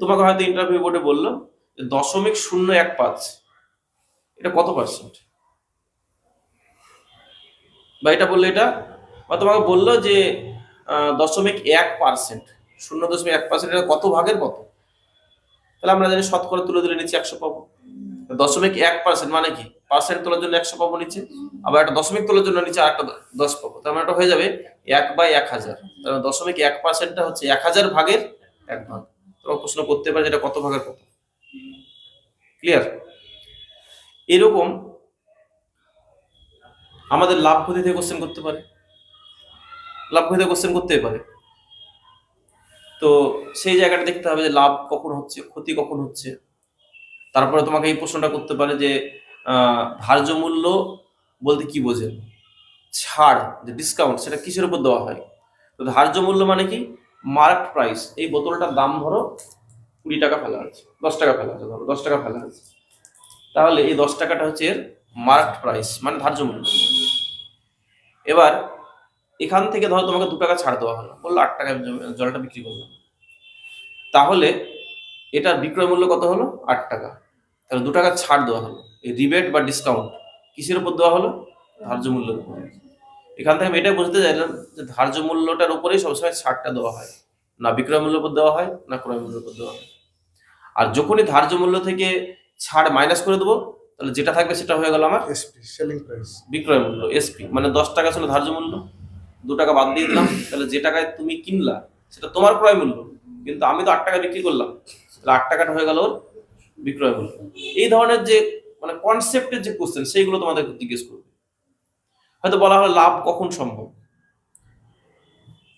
তোমাকে হয়তো ইন্টারভিউ বোর্ডে বলল দশমিক শূন্য এক পাঁচ। এটা কত পার্সেন্ট বা এটা বলল এটা? বা তোমাকে বলল যে দশমিক এক পার্সেন্ট শূন্য দশমিক এক পার্সেন্ট এটা কত ভাগের কত? তাহলে আমরা জানি শতকরা তুলে দিলে নিচে একশো পাবো। দশমিক এক পার্সেন্ট মানে কি? পার্সেন্ট তোলার জন্য একশো পাবো নিচে, আবার একটা দশমিক তোলার জন্য নিচে আরেকটা দশ পাবো। তার মানে এটা হয়ে যাবে এক বাই এক হাজার। তার মানে দশমিক এক পার্সেন্টটা হচ্ছে এক হাজার ভাগের এক ভাগ। প্রশ্ন করতে পারে যেটা কত ভাগের কত? ক্লিয়ার এরকম আমাদের লাভ ক্ষতি থেকে কোশ্চেন করতে পারে। লাভ ক্ষতি কোশ্চেন করতে পারে। তো সেই জায়গাটা দেখতে হবে যে লাভ কখন হচ্ছে, ক্ষতি কখন হচ্ছে। তারপরে তোমাকে এই প্রশ্নটা করতে পারে যে ধার্য মূল্য বলতে কি বোঝেন? ছাড়, যে ডিসকাউন্ট সেটা কিসের উপর দেওয়া হয়? তো ধার্য মূল্য মানে কি? মার্ক প্রাইস, এই বোতলটার দাম ধরো কুড়ি টাকা ফেলা আছে দশ টাকা ফেলা আছে ধরো দশ টাকা ফেলা আছে তাহলে এই দশ টাকাটা হচ্ছে এর মার্ক প্রাইস মানে ধার্য মূল্য। এবার এখান থেকে ধরো তোমাকে দু টাকা ছাড় দেওয়া হলো, বলল আট জল- জলটা বিক্রি করলাম। তাহলে এটার বিক্রয় মূল্য কত হলো? আট টাকা। তাহলে দু টাকা ছাড় দেওয়া হলো। এই রিবেট বা ডিসকাউন্ট কিসের উপর দেওয়া হলো? ধার্য মূল্যের উপর। এখান থেকে আমি এটাই বুঝতে চাইলাম যে ধার্য মূল্যটার উপরেই সবসময় ছাড়টা দেওয়া হয়। না বিক্রয় মূল্যের উপর দেওয়া হয় না ক্রয় মূল্যের উপর দেওয়া হয়। আর যখনই ধার্য মূল্য থেকে ছাড় মাইনাস করে দেবো তাহলে যেটা থাকবে সেটা হয়ে গেল আমার এসপি সেলিং প্রাইস বিক্রয় মূল্য এসপি মানে দশ টাকা ছিল ধার্য মূল্য দু টাকা বাদ দিয়ে দিলাম তাহলে যে টাকায় তুমি কিনলা সেটা তোমার ক্রয় মূল্য কিন্তু আমি তো আট টাকা বিক্রি করলাম তাহলে আট টাকাটা হয়ে গেল ওর বিক্রয় মূল্য। এই ধরনের যে মানে কনসেপ্টের যে কোশ্চেন সেইগুলো তোমাদের জিজ্ঞেস করবে। হয়তো বলা হলো লাভ কখন সম্ভব?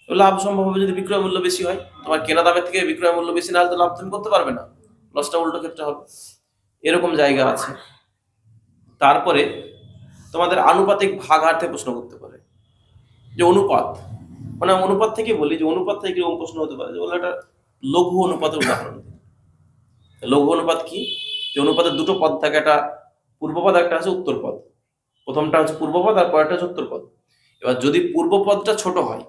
লাভ সম্ভব হবে যদি বিক্রয় মূল্য বেশি হয়। তোমার কেনা দামের থেকে বিক্রয় মূল্য বেশি না হলে তো লাভ তুমি করতে পারবে না। লসটা উল্টো ক্ষেত্রে হবে। এরকম জায়গা আছে। তারপরে তোমাদের আনুপাতিক ভাগ হার প্রশ্ন করতে পারে। যে অনুপাত মানে অনুপাত থেকে বলি যে অনুপাত থেকে কীরকম প্রশ্ন হতে পারে? যে একটা লঘু অনুপাতের উদাহরণ লঘু অনুপাত কি? যে অনুপাতের দুটো পদ থাকে, একটা পূর্বপদ, একটা আছে উত্তর পদ প্রথমটা হচ্ছে পূর্বপদ, আর পরেরটা হচ্ছে উত্তর পদ এবার যদি পূর্ব পদটা ছোট হয়,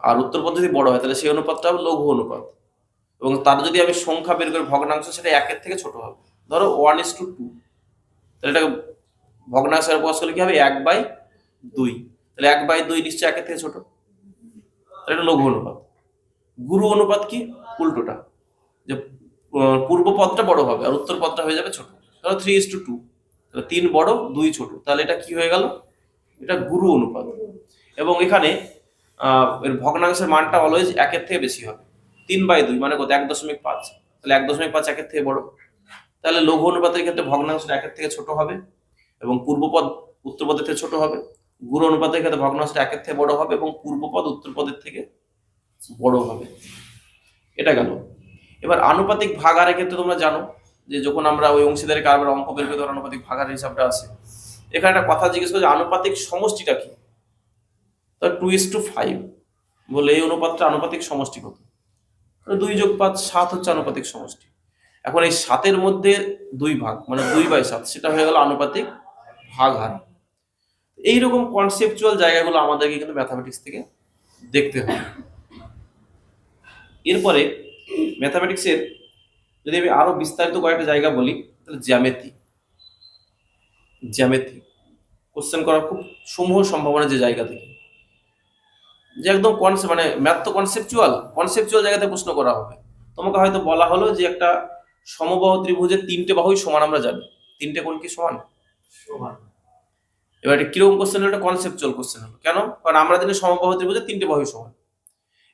আর উত্তর পদ যদি বড় হয়, তাহলে সেই অনুপাতটা লঘু অনুপাত। এবং তার যদি আমি সংখ্যা বের করে, ভগ্নাংশ, সেটা একের থেকে ছোট হবে। ধরো ওয়ান ইস টু টু তাহলে এটাকে ভগ্নাংশের প্রকাশ করলে কি হবে? এক বাই দুই। তাহলে এক বাই দুই নিশ্চয়ই একের থেকে ছোট। তাহলে এটা লঘু অনুপাত। গুরু অনুপাত কি? উল্টোটা। যে পূর্ব পদটা বড় হবে, আর উত্তর পদটা হয়ে যাবে ছোট। ধরো থ্রি ইস টু টু তিন বড়, দুই ছোট। তাহলে এটা কি হয়ে গেল? এটা গুরু অনুপাত। এবং এখানে এর ভগ্নাংশের মানটা অলওয়েজ একের থেকে বেশি হবে। তিন বাই দুই মানে কত? এক দশমিক পাঁচ। তাহলে এক দশমিক পাঁচ একের থেকে বড়। তাহলে লঘু অনুপাতের ক্ষেত্রে ভগ্নাংশ একের থেকে ছোট হবে এবং পূর্বপদ উত্তরপদের থেকে ছোট হবে। গুরু অনুপাতের ক্ষেত্রে ভগ্নাংশটা একের থেকে বড় হবে এবং পূর্বপদ উত্তরপদের থেকে বড় হবে। এটা গেল। এবার আনুপাতিক ভাগ ভাগারের ক্ষেত্রে তোমরা জানো। যে যখন আমরা ওই অংশীদারি কারবার অঙ্ক বের করি আনুপাতিক ভাগার হিসাবটা আছে। এখানে একটা কথা জিজ্ঞেস করে যে আনুপাতিক সমষ্টিটা কি? তো টু ইস টু ফাইভ বলে এই অনুপাতটা আনুপাতিক সমষ্টি কত? দুই যোগ পাঁচ, সাত হচ্ছে আনুপাতিক সমষ্টি। এখন এই সাতের মধ্যে দুই ভাগ মানে দুই বাই সাত, সেটা হয়ে গেল আনুপাতিক ভাগ হার এইরকম কনসেপচুয়াল জায়গাগুলো আমাদেরকে কিন্তু ম্যাথামেটিক্স থেকে দেখতে হবে। এরপরে ম্যাথামেটিক্সের যদি আমি আরও বিস্তারিত কয়েকটা জায়গা বলি তাহলে জ্যামেতি। জ্যামেতি। কোশ্চেন করার খুব সমূহ সম্ভাবনা যে জায়গা থেকে। যে একদম কনসেপ্ট মানে ম্যাথ তো কনসেপচুয়াল কনসেপচুয়াল জায়গাতে প্রশ্ন করা হবে। তোমাকে হয়তো বলা হলো যে একটা সমবাহু ত্রিভুজের তিনটে বাহুই সমান আমরা জানি। তিনটে কোন কি সমান? এবার এটা কীরকম কোশ্চেন হলো? এটা কনসেপচুয়াল কোশ্চেন হলো। কেন? কারণ আমরা জানি সমবাহু ত্রিভুজের তিনটে বাহু সমান।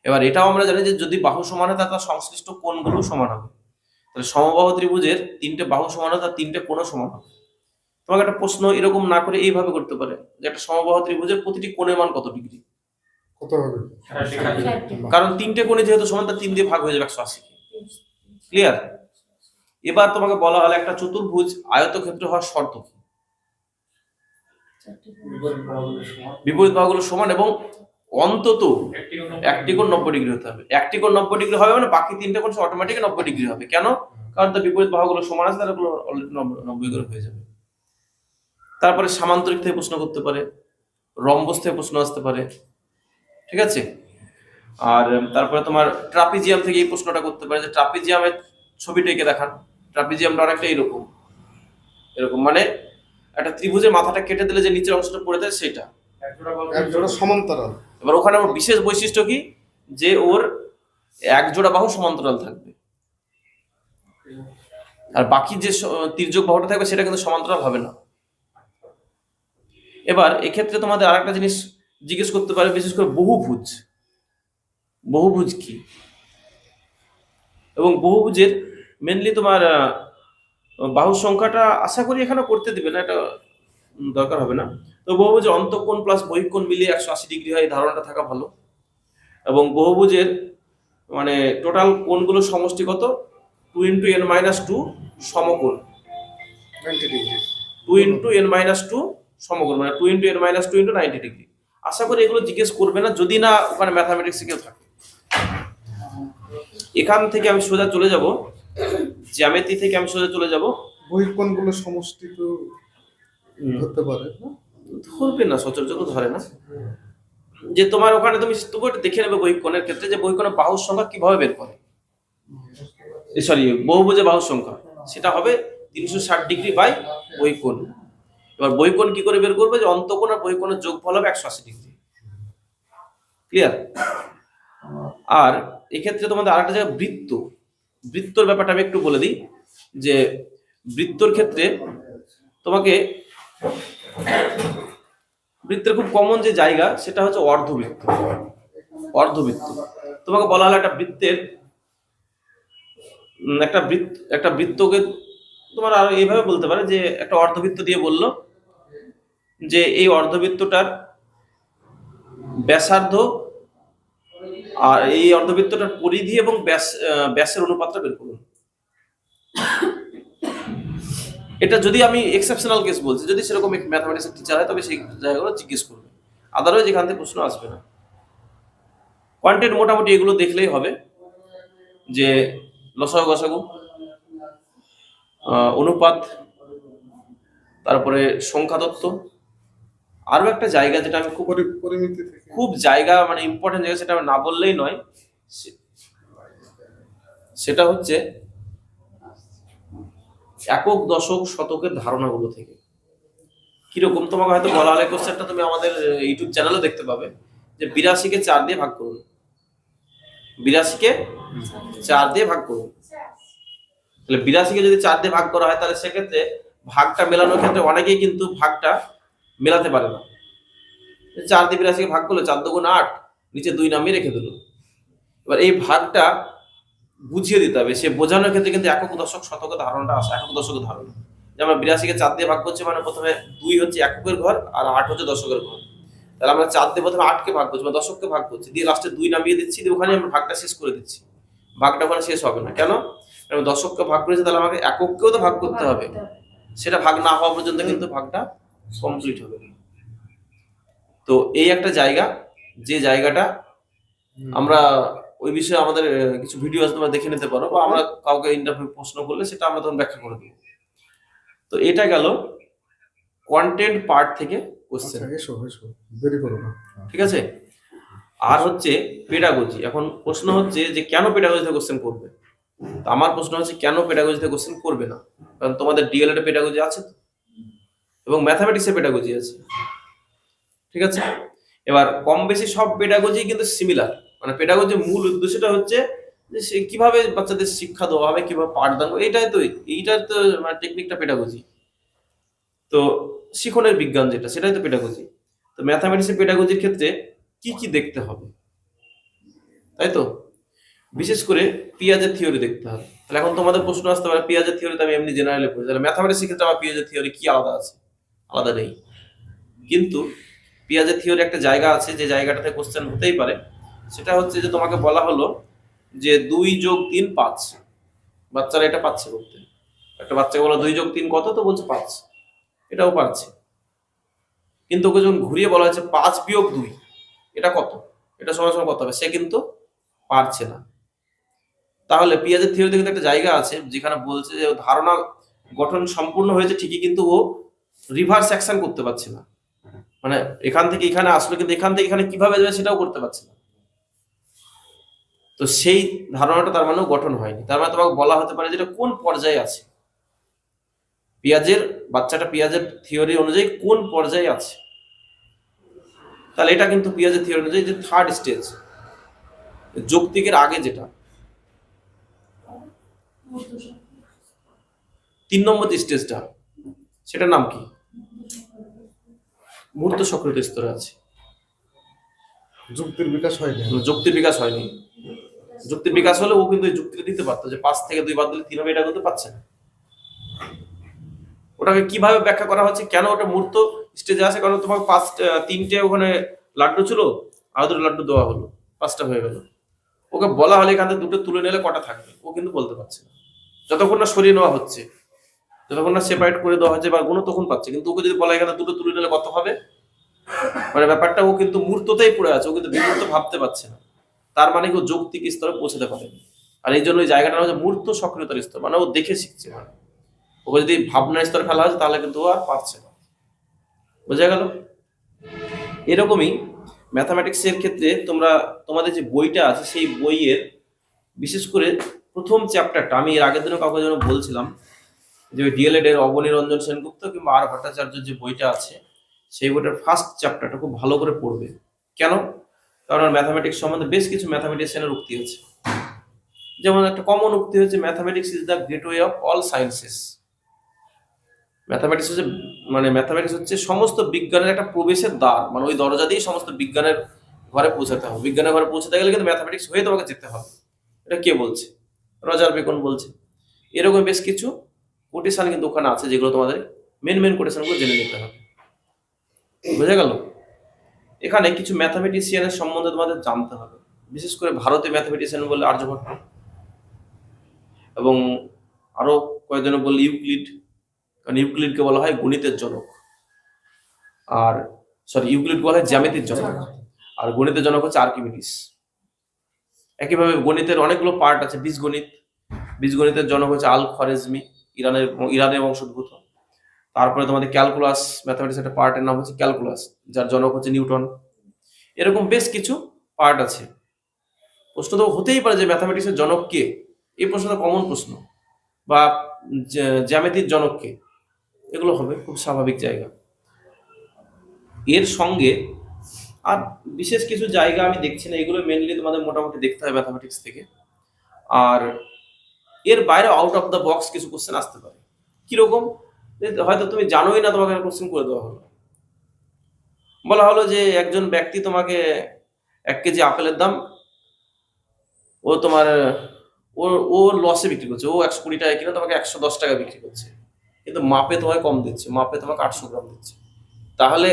এবার এটাও আমরা জানি যে যদি বাহু সমান হয় তাহলে সংশ্লিষ্ট কোণগুলো সমান হবে। তাহলে সমবাহু ত্রিভুজের তিনটে বাহু সমান হয় তার তিনটে কোণও সমান হবে তোমাকে একটা প্রশ্ন এরকম না করে এইভাবে করতে পারে যে একটা সমবাহু ত্রিভুজের প্রতিটি কোণের মান কত ডিগ্রি? কত হবে? কারণ তিনটে কোণে যেহেতু সমান তার তিন দিয়ে ভাগ হয়ে যাবে একশো আশি ক্লিয়ার এবার তোমাকে বলা হলো একটা চতুর্ভুজ আয়তক্ষেত্র হওয়ার শর্ত কি? বিপরীত বাহুগুলো সমান এবং অন্তত একটি কোণ নব্বই ডিগ্রি হতে হবে। একটি কোণ নব্বই ডিগ্রি হবে মানে বাকি তিনটে কোণ অটোমেটিক নব্বই ডিগ্রি হবে। কেন? কারণ তার বিপরীত বাহুগুলো সমান আছে তাহলে অলরেডি নব্বই করে হয়ে যাবে। তারপরে সামান্তরিক থেকে প্রশ্ন করতে পারে রম্বস থেকে প্রশ্ন আসতে পারে ঠিক আছে? আর তারপরে তোমার ট্রাপিজিয়াম থেকে এই প্রশ্নটা করতে পারে যে ট্রাপিজিয়ামের ছবিটা এঁকে দেখান। ট্রাপিজিয়ামটা অনেকটা এরকম। এরকম মানে একটা ত্রিভুজের মাথাটা কেটে দিলে যে নিচের অংশটা পড়ে যায় সেটা। সমান্তরাল। এবার ওখানে ওর বিশেষ বৈশিষ্ট্য কি? যে ওর এক জোড়া বাহু সমান্তরাল থাকবে। আর বাকি যে তির্যক বাহুটা থাকবে সেটা কিন্তু সমান্তরাল হবে না। এবার এক্ষেত্রে তোমাদের আরেকটা জিনিস জিজ্ঞেস করতে পারে, বিশেষ করে বহুভুজ। বহুভুজ কি? এবং বহুভুজের মেনলি তোমার বাহুর সংখ্যাটা আশা করি এখানে করতে দিবে না, এটা দরকার হবে না। তো বহুভুজের অন্তঃকোণ প্লাস বহিঃকোণ মিলিয়ে একশো আশি ডিগ্রি হয় এই ধারণাটা থাকা ভালো। এবং বহুভুজের মানে টোটাল কোণগুলোর সমষ্টি কত two into N minus two সমকোণ two into N minus two সমকোণ মানে two into N minus two into ninety degree আশা করি এগুলো জিজ্ঞেস করবে না যদি না ওখানে ম্যাথামেটিক্স কেউ থাকে। এখান থেকে আমি সোজা চলে যাব জ্যামিতি থেকে আমি সোজা চলে যাব। বহিকোণগুলো সমষ্টি তো ধরতে পারে না? ধরবে না, সচরাচর ধরে না। যে তোমার ওখানে তুমি তবু একটু দেখে নেবে বহিকোণের ক্ষেত্রে, যে বহিকোণের বাহুর সংখ্যা কীভাবে বের করে? সরি বহুভুজে বাহুর সংখ্যা। সেটা হবে তিনশো ষাট ডিগ্রি বাই বহিকোণ এবার বহিকোণ কি করে বের করবে? যে অন্তকোণ আর বহিকোণের যোগফল হবে একশো আশি ডিগ্রি। ক্লিয়ার আর এক্ষেত্রে তোমাদের আরেকটা জায়গায় বৃত্ত। বৃত্তর ব্যাপারটা আমি একটু বলে দিই। যে বৃত্তর ক্ষেত্রে তোমাকে বৃত্তের খুব কমন যে জায়গা, সেটা হচ্ছে অর্ধবৃত্ত। অর্ধবৃত্ত। তোমাকে বলা হলো একটা বৃত্তের একটা বৃত্ত, একটা বৃত্তকে তোমার আর এইভাবে বলতে পারে যে, একটা অর্ধবৃত্ত দিয়ে বলল যে, এই অর্ধবৃত্তটার ব্যাসার্ধ আর এই অর্ধবৃত্তটার পরিধি এবং ব্যাস ব্যাসের অনুপাতটা বের করুন। এটা যদি আমি এক্সেপশনাল কেস বলছি যদি সেরকম ম্যাথমেটিক্সের টিচার হয় তবে সেই জায়গাগুলো জিজ্ঞেস করবে। আদারওয়াইজ এখান থেকে প্রশ্ন আসবে না। কন্টেন্ট মোটামুটি এগুলো দেখলেই হবে যে লসাগু গসাগু অনুপাত তারপরে সংখ্যা তত্ত্ব। আরও একটা জায়গা যেটা আমি খুব খুব জায়গা মানে ইম্পর্টেন্ট জায়গা সেটা আমি না বললেই নয় সেটা হচ্ছে একক দশক শতকের ধারণাগুলো থেকে। কীরকম তোমাকে হয়তো বলা হলে কোশ্চেনটা তুমি আমাদের ইউটিউব চ্যানেলে দেখতে পাবে যে বিরাশিকে চার দিয়ে ভাগ করুন। বিরাশিকে চার দিয়ে ভাগ করুন। তাহলে বিরাশিকে যদি চার দিয়ে ভাগ করা হয়, তাহলে সেক্ষেত্রে ভাগটা মেলানোর ক্ষেত্রে অনেকেই কিন্তু ভাগটা মেলাতে পারে না। চার দিয়ে বিরাশিকে ভাগ করল চার দুগুণ আট, নিচে দুই নামিয়ে রেখে দিল। এবার এই ভাগটা বুঝিয়ে দিতে হবে। সে বোঝানোর ক্ষেত্রে কিন্তু একক দশক শতকের ধারণাটা আসে একক দশকের ধারণা। যে আমরা বিরাশিকে চার দিয়ে ভাগ করছি মানে প্রথমে দুই হচ্ছে এককের ঘর আর আট হচ্ছে দশকের ঘর। তাহলে আমরা চার দিয়ে প্রথমে আটকে ভাগ করছি বা দশককে ভাগ করছি। দিয়ে লাস্টে দুই নামিয়ে দিচ্ছি দিয়ে ওখানে আমরা ভাগটা শেষ করে দিচ্ছি। ভাগটা ওখানে শেষ হবে না। কেন? দশককে ভাগ করেছি তাহলে আমাকে একককেও তো ভাগ করতে হবে। সেটা ভাগ না হওয়া পর্যন্ত কিন্তু ভাগটা কমপ্লিট হবে। না। তো এই একটা জায়গা যে জায়গাটা আমরা ওই বিষয়ে আমাদের কিছু ভিডিও আছে তোমরা দেখে নিতে পারো। বা আমরা কাউকে ইন্টারভিউ প্রশ্ন করলে সেটা আমরা তখন ব্যাখ্যা করে দেবো তো এটা গেল কন্টেন্ট পার্ট থেকে কোশ্চেন আচ্ছা এসো এসো দেরি করো না। ঠিক আছে? আর হচ্ছে পেডাগজি এখন প্রশ্ন হচ্ছে যে কেন পেডাগজিতে কোশ্চেন করবে? তো আমার প্রশ্ন হচ্ছে কেন পেডাগজিতে কোশ্চেন করবে না? কারণ তোমাদের ডিএলএড পেডাগজি আছে তো। এবং ম্যাথামেটিক্সে পেডাগজি আছে। ঠিক আছে? এবার কম বেশি সব পেডাগজি কিন্তু সিমিলার মানে পেডাগজির মূল উদ্দেশ্যটা হচ্ছে যে সে কীভাবে বাচ্চাদের শিক্ষা দেওয়া হবে, কীভাবে পাঠদান এইটাই তো, এইটার তো মানে টেকনিকটা পেডাগজি তো শিখনের বিজ্ঞান যেটা, সেটাই তো পেডাগজি তো ম্যাথামেটিক্সের পেডাগজির ক্ষেত্রে কি কি দেখতে হবে? তাই তো? বিশেষ করে পিয়াজের থিওরি দেখতে হবে। তাহলে এখন তোমাদের প্রশ্ন আসতে পারে, পিয়াজের থিওরি আমি এমনি জেনারেলে পড়ি। তাহলে ম্যাথামেটিক্সের ক্ষেত্রে আমার পিয়াজের থিওরি কি আলাদা আছে? আলাদা নেই। কিন্তু পিয়াজের থিওরি একটা জায়গা আছে, যে জায়গাটাতে কোশ্চেন হতেই পারে। সেটা হচ্ছে যে তোমাকে বলা হলো যে দুই যোগ তিন পাঁচ। বাচ্চারা এটা পাচ্ছে করতে একটা বাচ্চাকে বলো দুই যোগ তিন কত? তো বলছে পাঁচ। এটাও পারছে। কিন্তু ওকে যখন ঘুরিয়ে বলা হয়েছে পাঁচ বিয়োগ দুই, এটা কত? এটা সময় সময় কত হবে? সে কিন্তু পারছে না। তাহলে পিয়াজের থিওরিতে কিন্তু একটা জায়গা আছে যেখানে বলছে যে ধারণা গঠন সম্পূর্ণ হয়েছে ঠিকই, কিন্তু ও রিভার্স অ্যাকশন করতে পারছে না। মানে এখান থেকে এখানে আসলো, কিন্তু এখান থেকে এখানে কীভাবে যাবে সেটাও করতে পারছে না। তো সেই ধারণাটা তার মানেও গঠন হয়নি। তার মানে তোমাকে বলা হতে পারে যেটা কোন পর্যায়ে আছে? পেঁয়াজের বাচ্চাটা পেঁয়াজের থিওরি অনুযায়ী কোন পর্যায়ে আছে? তাহলে এটা কিন্তু পেঁয়াজের থিওরি অনুযায়ী যে থার্ড স্টেজ যৌক্তিকের আগে যেটা। তিন নম্বর যে স্টেজটা সেটার নাম কি? মূর্ত সক্রিয় স্তরে আছে। যুক্তির বিকাশ হয়নি। যুক্তির বিকাশ হয়নি। যুক্তির বিকাশ হলে ও কিন্তু যুক্তিটা দিতে পারতো যে পাঁচ থেকে দুই বাদ দিলে তিন হবে, এটা কিন্তু পাচ্ছে না। ওটাকে কীভাবে ব্যাখ্যা করা হচ্ছে, কেন ওটা মূর্ত স্টেজে আছে? কারণ তোমার পাঁচ তিনটে ওখানে লাড্ডু ছিল আর দুটো লাড্ডু দেওয়া হলো, পাঁচটা হয়ে গেল। ওকে বলা হলে এখান থেকে দুটো তুলে নিলে কটা থাকবে? ও কিন্তু বলতে পারছে না। যতক্ষণ না সরিয়ে নেওয়া হচ্ছে, যতক্ষণ না সেপারেট করে দেওয়া হচ্ছে বা গুণ তখন পাচ্ছে। কিন্তু ওকে যদি বলা এখানে দুটো তুলে নিলে কত হবে? মানে ব্যাপারটা ও কিন্তু মূর্ততেই পড়ে আছে, ও কিন্তু বিমূর্ত ভাবতে পারছে না। তার মানে কেউ যৌক্তিক স্তরে পৌঁছাতে পারেনি আর এই জন্য ওই জায়গাটা হচ্ছে মূর্ত সক্রিয়তার স্তর মানে ও দেখে শিখছে মানে। ওকে যদি ভাবনার স্তরে ফেলা হচ্ছে তাহলে কিন্তু ও আর পারছে না। বোঝা গেল? এরকমই ম্যাথামেটিক্সের ক্ষেত্রে তোমরা, তোমাদের যে বইটা আছে, সেই বইয়ের বিশেষ করে প্রথম চ্যাপ্টারটা, আমি এর আগের দিনও কাউকে যেন বলছিলাম যে ওই ডিএলএড এর অবনীরঞ্জন সেনগুপ্ত কিংবা আর ভট্টাচার্যের যে বইটা আছে, সেই বইটার ফার্স্ট চ্যাপ্টারটা খুব ভালো করে পড়বে। কেন? কারণ ম্যাথামেটিক্স সম্বন্ধে বেশ কিছু ম্যাথামেটিশিয়ানের উক্তি আছে যেমন একটা কমন উক্তি হচ্ছে mathematics is the gateway of all sciences mathematics হচ্ছে মানে ম্যাথামেটিক্স হচ্ছে সমস্ত বিজ্ঞানের একটা প্রবেশের দ্বার। মানে ওই দরজা দিয়েই সমস্ত বিজ্ঞানের ঘরে পৌঁছাতে হবে। বিজ্ঞানের ঘরে পৌঁছাতে গেলে কিন্তু ম্যাথামেটিক্স হয়ে তোমাকে যেতে হবে। এটা কে বলছে? রজার বেকন বলছে। এরকম বেশ কিছু কোটেশন কিন্তু ওখানে আছে যেগুলো তোমাদের মেন মেন কোটেশনগুলো জেনে নিতে হবে। বুঝা গেল? এখানে কিছু ম্যাথামেটিশিয়ানের সম্বন্ধে তোমাদের জানতে হবে। বিশেষ করে ভারতে ম্যাথামেটিশিয়ান বলে আর্যভট্ট। এবং আরও কয়েকজন বললে ইউক্লিড। কারণ ইউক্লিডকে বলা হয় গণিতের জনক। আর সরি ইউক্লিড বলা হয় জ্যামিতির জনক। আর গণিতের জনক হচ্ছে আর্কিমিডিস। একইভাবে গণিতের অনেকগুলো পার্ট আছে, বীজগণিত। বীজগণিতের জনক হচ্ছে আল খরেজমি ইরানের ইরানের বংশোদ্ভূত। তারপরে তোমাদের ক্যালকুলাস ম্যাথামেটিক্স একটা পার্টের নাম হচ্ছে ক্যালকুলাস যার জনক হচ্ছে নিউটন। এরকম বেশ কিছু পার্ট আছে। প্রশ্ন তো হতেই পারে যে ম্যাথামেটিক্সের জনক কে? এই প্রশ্নটা কমন প্রশ্ন। বা জ্যামিতির জনক কে? এগুলো হবে খুব স্বাভাবিক জায়গা। এর সঙ্গে আর বিশেষ কিছু জায়গা আমি দেখছি না, এগুলো মেনলি তোমাদের মোটামুটি দেখতে হবে ম্যাথামেটিক্স থেকে। আর এর বাইরে আউট অফ দ্য বক্স কিছু কোশ্চেন আসতে পারে। কীরকম? হয়তো তুমি জানোই না তোমাকে কোশ্চেন করে দেওয়া হলো। বলা হলো যে একজন ব্যক্তি তোমাকে এক কেজি আপেলের দাম, ও তোমার ও ও লসে বিক্রি করছে। ও একশো কুড়ি টাকা কিনে তোমাকে একশো দশ টাকা বিক্রি করছে। কিন্তু মাপে তোমায় কম দিচ্ছে, মাপে তোমাকে আটশো গ্রাম দিচ্ছে। তাহলে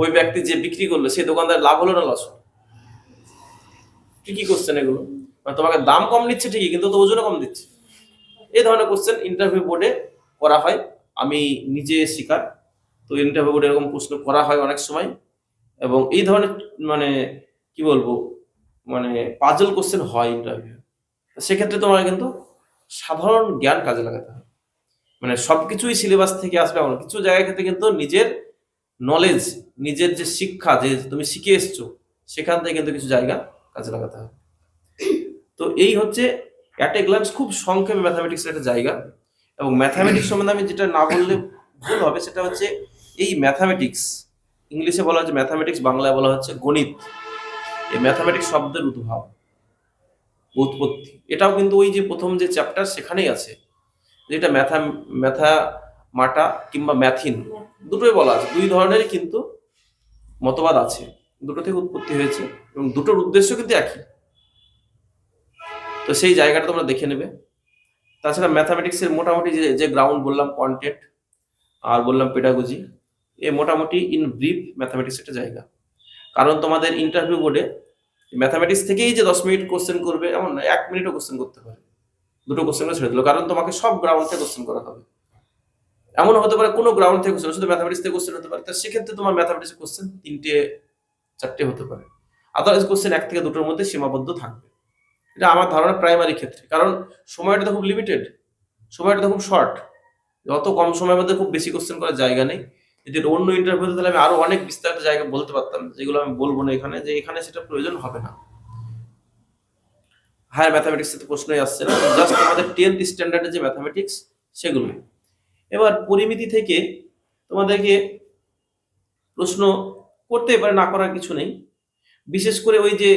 ওই ব্যক্তি যে বিক্রি করল, সেই দোকানদার লাভ হলো না লস হলো ঠিকই কোশ্চেন এগুলো? মানে তোমাকে দাম কম নিচ্ছে ঠিকই, কিন্তু তো ওজনও কম দিচ্ছে। এই ধরনের কোশ্চেন ইন্টারভিউ বোর্ডে করা হয়। আমি নিজে শিকার। তো ইন্টারভিউ বোর্ডে এরকম প্রশ্ন করা হয় অনেক সময়। এবং এই ধরনের মানে কি বলব? মানে পাজল কোশ্চেন হয় ইন্টারভিউ সেক্ষেত্রে তোমার কিন্তু সাধারণ জ্ঞান কাজে লাগাতে হবে মানে সব কিছুই সিলেবাস থেকে আসবে এমন কিছু জায়গায় ক্ষেত্রে কিন্তু নিজের নলেজ নিজের যে শিক্ষা, যে তুমি শিখে এসছো, সেখান থেকে কিন্তু কিছু জায়গা কাজে লাগাতে হবে তো এই হচ্ছে অ্যাট এ গ্লান্স খুব সংক্ষেপে ম্যাথামেটিক্সের একটা জায়গা। এবং ম্যাথামেটিক্স সম্বন্ধে আমি যেটা না বললে ভুল হবে, সেটা হচ্ছে এই ম্যাথামেটিক্স ইংলিশে বলা হচ্ছে ম্যাথামেটিক্স বাংলায় বলা হচ্ছে গণিত। এই ম্যাথামেটিক্স শব্দের উদ্ভব, উৎপত্তি। এটাও কিন্তু ওই যে প্রথম যে চ্যাপ্টার সেখানেই আছে। যেটা ম্যাথা ম্যাথা মাটা কিংবা ম্যাথিন দুটোই বলা আছে। দুই ধরনেরই কিন্তু মতবাদ আছে। দুটো থেকে উৎপত্তি হয়েছে এবং দুটোর উদ্দেশ্য কিন্তু একই। তো সেই জায়গাটা তোমরা দেখে নেবে। তাছাড়া ম্যাথামেটিক্সের মোটামুটি যে যে গ্রাউন্ড বললাম কন্টেন্ট আর বললাম পেডাগজি এ মোটামুটি ইন ব্রিফ ম্যাথামেটিক্স একটা জায়গা। কারণ তোমাদের ইন্টারভিউ বোর্ডে ম্যাথামেটিক্স থেকেই যে দশ মিনিট কোশ্চেন করবে, এমন না, এক মিনিটও কোশ্চেন করতে পারে। দুটো কোশ্চেন ছেড়ে দিল, কারণ তোমাকে সব গ্রাউন্ড থেকে কোশ্চেন করা হবে। এমন হতে পারে কোনো গ্রাউন্ড থেকে কোশ্চেন শুধু ম্যাথামেটিক্স থেকে কোশ্চেন হতে পারে, তা সেক্ষেত্রে তোমার ম্যাথামেটিক্স কোশ্চেন তিনটে, চারটে হতে পারে। আদারওয়াইজ কোশ্চেন এক থেকে দুটোর মধ্যে সীমাবদ্ধ থাকবে। এটা আমার ধারণা প্রাইমারি ক্ষেত্রে। কারণ সময়টা তো খুব লিমিটেড সময়টা তো খুব শর্ট যত কম সময়ের মধ্যে খুব বেশি কোশ্চেন করার জায়গা নেই। যদি অন্য ইন্টারভিউতে তাহলে আমি আরও অনেক বিস্তারিত জায়গা বলতে পারতাম, যেগুলো আমি বলব না এখানে, যে এখানে সেটা প্রয়োজন হবে না। হায়ার ম্যাথামেটিক্স তো প্রশ্নই আসছে না। জাস্ট আমাদের টেন্থ স্ট্যান্ডার্ডের যে ম্যাথামেটিক্স সেগুলো। এবার পরিমিতি থেকে তোমাদেরকে প্রশ্ন করতে পারে, না করার কিছু নেই। বিশেষ করে ওই যে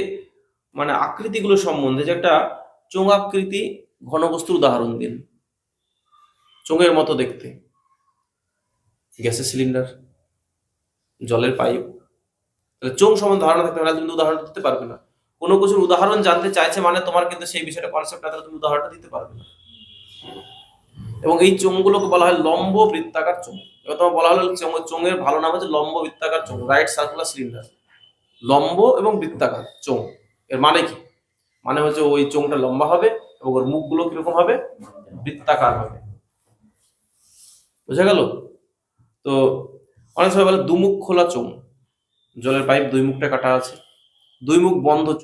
মানে আকৃতিগুলো সম্বন্ধে যে একটা চোঙাকৃতি ঘনবস্তুর উদাহরণ দিন। চোঙের মতো দেখতে। গ্যাসের সিলিন্ডার, জলের পাইপ। তাহলে চোং সম্বন্ধে ধারণা থাকতে পারে তুমি উদাহরণ দিতে পারবে না। কোনো কিছুর উদাহরণ জানতে চাইছে মানে তোমার কিন্তু সেই বিষয়টা কনসেপ্ট না তুমি উদাহরণটা দিতে পারবে না। এবং এই চোঙগুলোকে বলা হয় লম্ব বৃত্তাকার চোঙ এবার তোমার বলা হলো চোঙ- চোঙের ভালো নাম হচ্ছে লম্ব বৃত্তাকার চোঙ রাইট সার্কুলার সিলিন্ডার লম্ব এবং বৃত্তাকার চোঙ এর মানে কি? মানে হচ্ছে ওই চোঙটা লম্বা হবে এবং ওর মুখগুলো কীরকম হবে? বৃত্তাকার হবে। বোঝা গেল? তো অনেক সময় বলে দুমুখ খোলা চোঙ। জলের পাইপ দুই মুখটা কাটা আছে। দুই মুখ বন্ধ